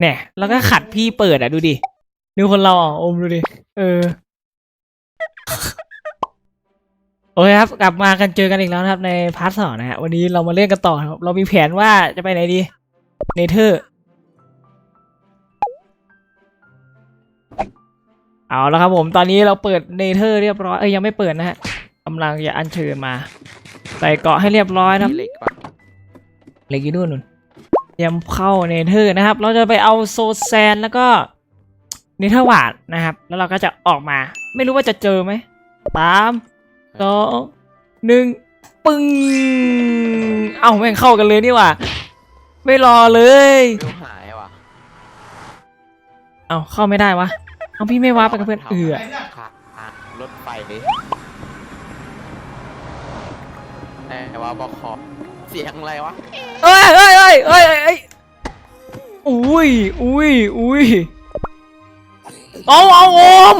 เนี่ย แล้วก็ขัดพี่เปิดอะดูดิดูคนเราอะอมดูดิ เออ โอเคครับ กลับมากันเจอกันอีกแล้วนะครับในพาร์ทสองนะฮะวันนี้เรามาเล่นกันต่อครับ เรามีแผนว่าจะไปไหนดี เนเธอร์ เอาแล้วครับผม ตอนนี้เราเปิดเนเธอร์เรียบร้อย เอ้ยยังไม่เปิดนะฮะกำลังจะอัญเชิญมา ใส่เกาะให้เรียบร้อยนะครับมีเหล็กปะเหล็กอยู่นู่นนู่น เตรียมเข้าเนเธอร์นะครับ เราจะไปเอาโซแซนแล้วก็เนเธอร์วาดนะครับ แล้วเราก็จะออกมา ไม่รู้ว่าจะเจอไหมสามสองหนึ่งปึ้งเอ้าแม่งเข้ากันเลยนี่หว่าไม่รอเลยวิวหายว่ะเอ้าเข้าไม่ได้วะเอาพี่ไม่ว้าไปกับเพื่อนเอือค่ะอะรถไฟดิแต่ว่าบอคอ เสียงอะไรวะเอ้ยเอ้ยเอ้ยเอ้ยเอ้ยเอ้ยอุ้ยอุ้ยอุ้ยเอาเอาโอม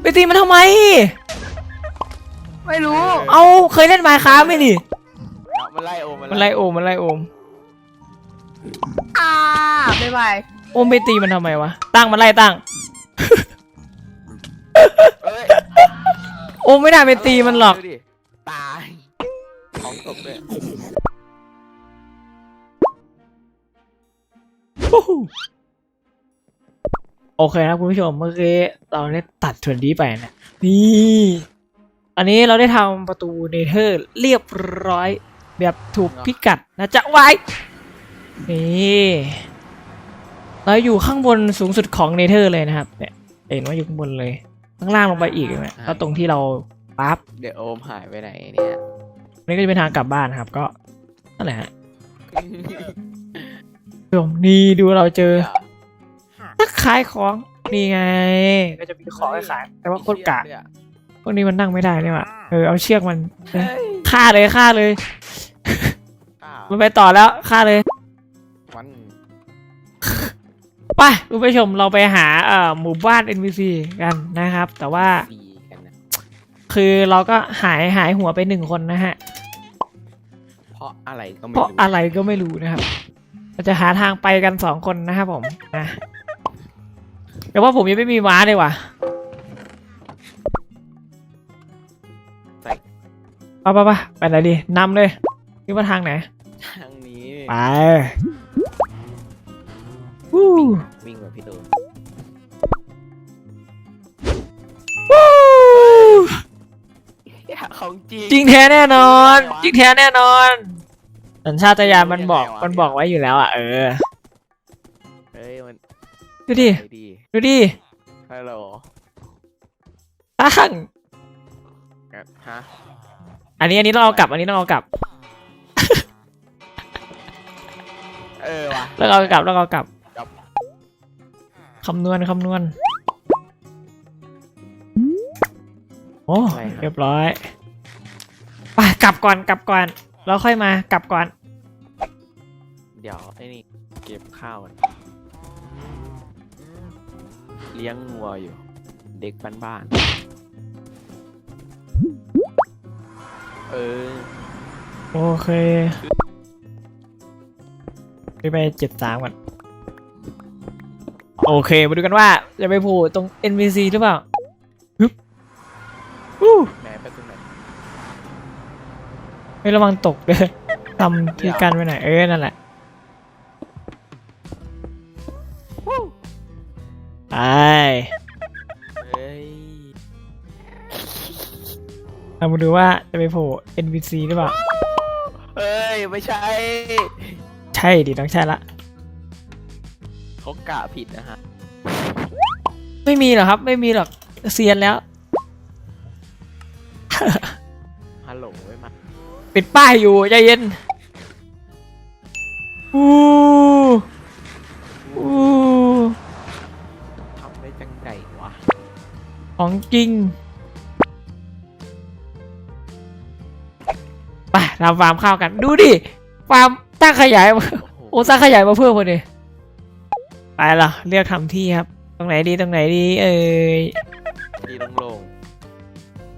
ไปตีมันทำไม ไม่รู้ เอาเคยเล่นไมค์ค้าไหมนี่เอามันไล่โอมมันไล่โอมมันไล่โอมอ่าบ๊ายบายโอมไปตีมันทำไมวะตั้งมันไล่ตั้งเอ้ยโอมไม่ได้ไปตีมันหรอกดูดิตายของ ตกเลยโอเคครับคุณผู้ชมเมื่อกี้เราได้ตัดส่วนนี้ไปนะนี่อันนี้เราได้ทำประตูเนเธอร์เรียบร้อย แบบถูกพิกัดนะจ๊ะไว้นี่เราอยู่ข้างบนสูงสุดของเนเธอร์เลยนะครับเนี่ยเห็นว่าอยู่ข้างบนเลย ข้างล่างลงไปอีกนะแล้วตรงที่เราปั๊บเดี๋ยวโอมหายไปไหนเนี่ย นี่ก็จะเป็นทางกลับบ้านนะครับ ก็นั่นแหละฮะคุณผู้ชมนี่ดูเราเจอนักขายของนี่ไง ก็จะมีของให้ขาย แต่ว่าโคตรกะพวกนี้มันนั่งไม่ได้นี่หว่าเออเอาเชือกมันเออเฮ้ยฆ่าเลยฆ่าเลยอ้าวมันไปต่อแล้วฆ่าเลยมันไปคุณผู้ชมเราไปหาเอ่อหมู่บ้าน NPC กันนะครับ แต่ว่าดีกันนะคือเราก็หายหายหัวไปหนึ่งคนนะฮะเพ ราะอะไรก็ไม่เพราะรู้อะไรก็ไม่รู้นะครับเราจะหาทางไปกันสองคนนะครับผมนะแต่ว่าผมยังไม่มีม้าเลยว่ะใส่ไปไปไปไปไหนดีนำเลยคิดว่าทางไหน ทางนี้ไปวู้วิ่งแบบพี่ตูนวู้ของจริง จริงแท้แน่นอน จริงแท้แน่นอน สัญชาตญาณมันบอกมันบอกไว้อยู่แล้วอะเออเฮ้ยมันดูดิไหนดีดูดิฮัลโหลตั้งฮะอันนี้อันนี้ต้องเอากลับ อันนี้ต้องเอากลับเออว่ะแล้วเอากลับแล้วเอากลับกลับคำนวณคำนวณโอ้เรียบร้อยไปกลับก่อนกลับก่อน แล้วค่อยมากลับก่อน เดี๋ยวไอ้นี่เก็บข้าวก่อนเลี้ยงงัวอยู่ เด็กบ้านๆเออ โอเคไปเจ็ดสามก่อน โอเค มาดูกันว่าจะไปโผล่ตรง NPC หรือเปล่าฮึบอู้ แหม่ไปตรงไหน ไม่ระวังตกเลยทำที่กันไว้ไหนอยเออนั่นแหละไปเฮ้ยเรามาดูว่าจะไปโผล่ NPC หรือเปล่า เฮ้ย ไม่ใช่ใช่ดิต้องใช่ละ เขากะผิดนะฮะ ไม่มีหรอกครับ ไม่มีหรอกเซียนแล้ว ฮัลโหลไม่มาปิดป้ายอยู่ใจเย็นอู้อู้ทำได้จังไก่วะของจริงไปเราฟาร์มข้าวกัน ดูดิฟาร์มตั้งขยายมาโอ้โหโอ้สร้างขยายมาเพิ่มพอดีไปละเรียกทำที่ครับ ตรงไหนดีตรงไหนดี เอ่ยที่โล่ง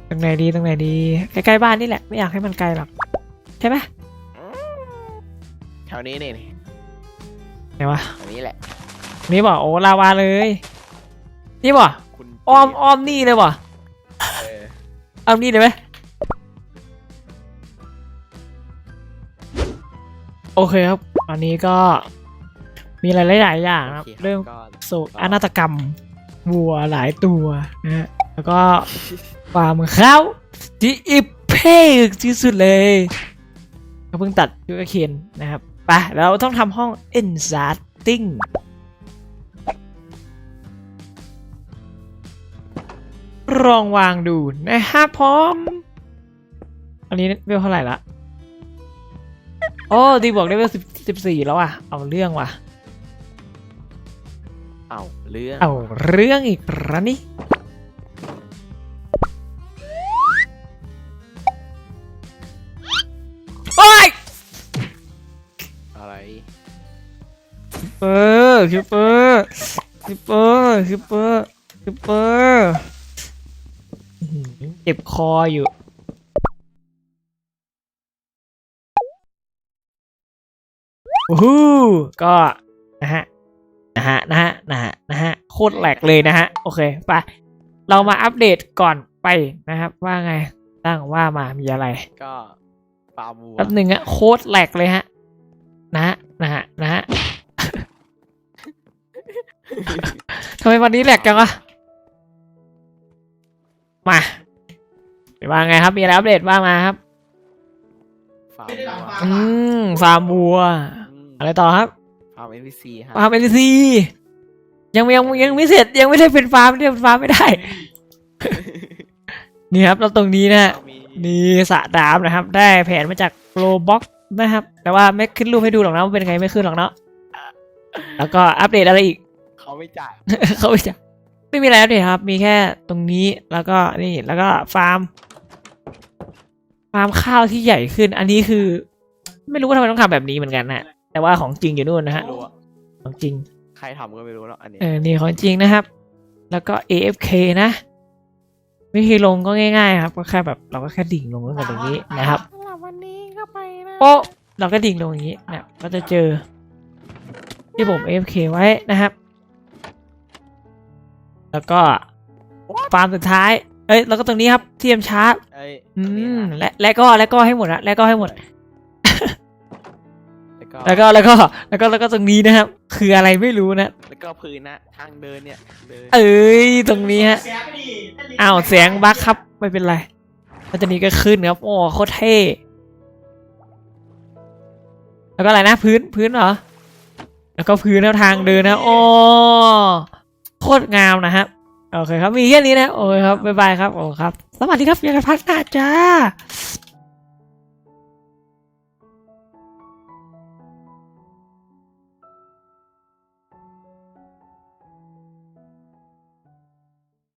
ตรงไหนดีตรงไหนดีใกล้ๆบ้านนี่แหละไม่อยากให้มันไกลหรอกใช่ไหมๆแถวนี้นี่นี่ไหนวะแถวนี้แหละ นี่บ่โอ้ลาวาเลย นี่บ่คุณอ้อมอ้อมนี่เลยบ่เอออ้อมนี่เลยไหมโอเคครับอันนี้ก็มีอะไรหลายๆอย่างนะครับโอคเริ่มก็ โศกอนาตกรรมวัวหลายตัวนะฮะ แล้วก็ฟาร์มข้าวที่อิเพกที่สุดเลยก็เพิ่งตัดยูกเคนนะครับไปแล้วเราต้องทำห้อง Enchanting ลองวางดูนะครับพร้อม อันนี้เวลเท่าไหร่ละโอ้ดีบอกได้เวลสิบสิบสี่แล้วอะ เอาเรื่องว่ะ เอ้าเรื่อง เอาเรื่องอีกแล้วนี่ อะไรเปอร์คิปเปอร์คิปเปอร์คิปเปอร์คิปเปอร์อื้อหือเจ็บคออยู่โอ้โหก็นะฮะนะฮะนะฮะนะฮะนะฮะโคตรแหลกเลยนะฮะ โอเคไปเรามาอัปเดตก่อนไปนะครับ ว่าไงตั้งว่ามามีอะไร ก็ฟาร์มวัวแป๊บหนึ่งอะโคตรแหลกเลยฮะ นะฮะนะฮะนะฮะทำไมวันนี้แหลกจังวะมาว่าไงครับ มีอะไรอัปเดตบ้างมาครับฟาร์มวัวอืมฟาร์มวัวอืมอะไรต่อครับฟาร์ม NPC ฮะฟาร์มเอ็นซียังยังยังไม่เสร็จยังไม่ได้เป็นฟาร์มเนี่ยเป็นฟาร์มไม่ได้ นี่ครับแล้วตรงนี้นะฮะ มี นี่สระดามนะครับ ได้แผนมาจากโลบ็อก นะครับ แต่ว่าไม่ขึ้นรูปให้ดูหรอกนะว่าเป็นไงไม่ขึ้นหรอกเนาะแล้วก็อัปเดตอะไรอีก เขาไม่จ่าย เขาไม่จะไม่มีอะไรอัปเดตครับ มีแค่ตรงนี้แล้วก็นี่แล้วก็ฟาร์ม ฟาร์มข้าวที่ใหญ่ขึ้น อันนี้คือ ไม่รู้ว่าทำไมต้องทำแบบนี้เหมือนกันนะแต่ว่าของจริงอยู่นู่นนะฮะไม่รู้อะของจริง ใครทำก็ไม่รู้เนาะอันนี้ เออ นี่ของจริงนะครับ แล้วก็ AFK นะ วิธีลงก็ง่ายๆ ครับ ก็แค่แบบเราก็แค่ดิ่งลงตั้งแต่ตรงนี้นะครับ โป๊ะเราก็ดิ่งลงอย่างนี้เนี่ยก็จะเจอ ที่ผม AFK ไว้นะครับ แล้วก็ฟาร์มสุดท้าย เอ้ย แล้วก็ตรงนี้ครับเทียมชาร์จเอ้ยอือันนี้มฮะและและก็และก็ให้หมดนะและก็ให้หมดแล้วก็แล้วก็แล้วก็แล้วก็แล้วก็ตรงนี้นะครับ คืออะไรไม่รู้นะ แล้วก็พื้นนะทางเดินเนี่ยเดินเอ้ยตรงนี้ฮะอ้าวเสียงบั๊กครับไม่เป็นไรแล้วตอนนี้ก็ขึ้นครับโอ้โคตรเท่ แล้วก็อะไรนะพื้นพื้นเหรอ แล้วก็พื้นแล้วทางเดินนะโอ้โคตรงามนะครับโอเคครับมีแค่นี้นะโอเคครับบ๊ายบายครับโอ้ครับ สวัสดีครับเจอกันพักหน้าจ้า